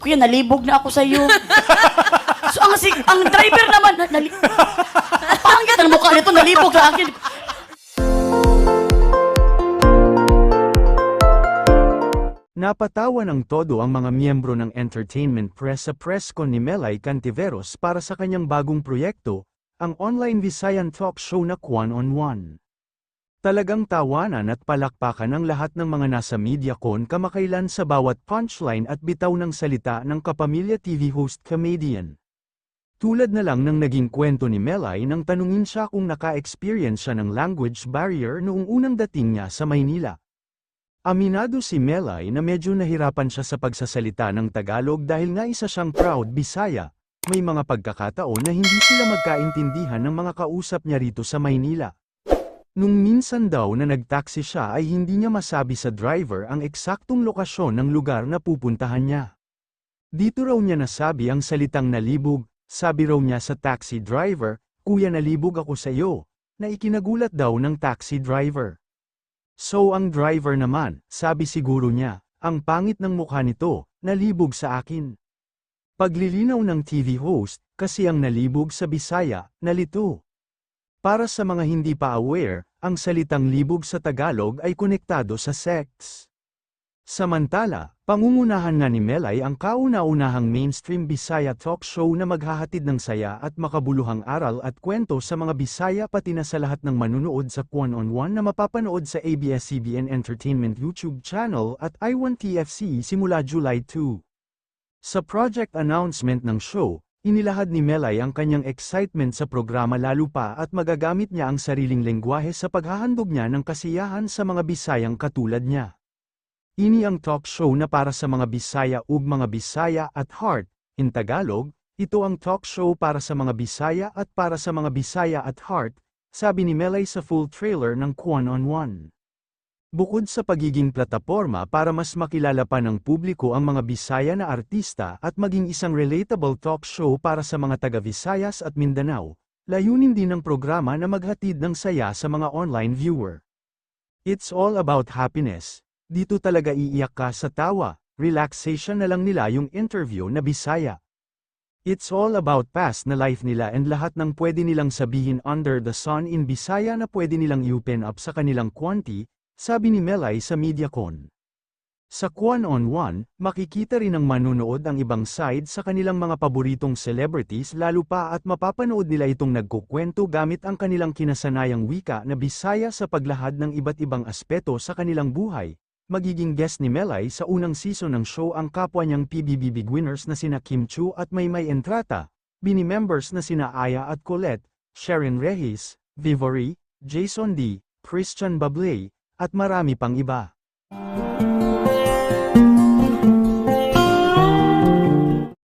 kuya, nalibog na ako sa iyo. so, ang, si, ang driver naman, na, nali, ang pangit ang mukha nito, nalibog sa akin. Napatawa ng todo ang mga miyembro ng entertainment press sa press con ni Melay Cantiveros para sa kanyang bagong proyekto, ang online Visayan talk show na Kwan on One. Talagang tawanan at palakpakan ang lahat ng mga nasa media con kamakailan sa bawat punchline at bitaw ng salita ng kapamilya TV host comedian. Tulad na lang ng naging kwento ni Melay nang tanungin siya kung naka-experience siya ng language barrier noong unang dating niya sa Maynila. Aminado si Melay na medyo nahirapan siya sa pagsasalita ng Tagalog dahil nga isa siyang proud Bisaya. May mga pagkakataon na hindi sila magkaintindihan ng mga kausap niya rito sa Maynila. Nung minsan daw na nagtaksi siya ay hindi niya masabi sa driver ang eksaktong lokasyon ng lugar na pupuntahan niya. Dito raw niya nasabi ang salitang nalibog, sabi raw niya sa taxi driver, Kuya nalibog ako sa iyo, na ikinagulat daw ng taxi driver. So ang driver naman, sabi siguro niya, ang pangit ng mukha nito, nalibog sa akin. Paglilinaw ng TV host, kasi ang nalibog sa Bisaya, nalito. Para sa mga hindi pa aware, ang salitang libog sa Tagalog ay konektado sa sex. Samantala, pangungunahan nga ni Melay ang kauna-unahang mainstream Bisaya talk show na maghahatid ng saya at makabuluhang aral at kwento sa mga Bisaya pati na sa lahat ng manunood sa Kwan on One na mapapanood sa ABS-CBN Entertainment YouTube channel at i1TFC simula July 2. Sa project announcement ng show, inilahad ni Melay ang kanyang excitement sa programa lalo pa at magagamit niya ang sariling lengguwahe sa paghahandog niya ng kasiyahan sa mga Bisayang katulad niya. Ini ang talk show na para sa mga Bisaya ug mga Bisaya at heart, in Tagalog, ito ang talk show para sa mga Bisaya at para sa mga Bisaya at heart, sabi ni Melay sa full trailer ng Kwan on One. Bukod sa pagiging plataporma para mas makilala pa ng publiko ang mga Bisaya na artista at maging isang relatable talk show para sa mga taga-Visayas at Mindanao, layunin din ng programa na maghatid ng saya sa mga online viewer. It's all about happiness. Dito talaga iiyak ka sa tawa, relaxation na lang nila yung interview na Bisaya. It's all about past na life nila and lahat ng pwede nilang sabihin under the sun in Bisaya na pwede nilang i-open up sa kanilang kwanti, sabi ni Melay sa MediaCon. Sa Kwan on One, makikita rin ng manunood ang ibang side sa kanilang mga paboritong celebrities lalo pa at mapapanood nila itong nagkukwento gamit ang kanilang kinasanayang wika na Bisaya sa paglahad ng iba't ibang aspeto sa kanilang buhay. Magiging guest ni Melay sa unang season ng show ang kapwa niyang PBB Big Winners na sina Kim Chu at Maymay Entrata, bini members na sina Aya at Colette, Sharon Rehis, Vivory, Jason D, Christian Babley, at marami pang iba.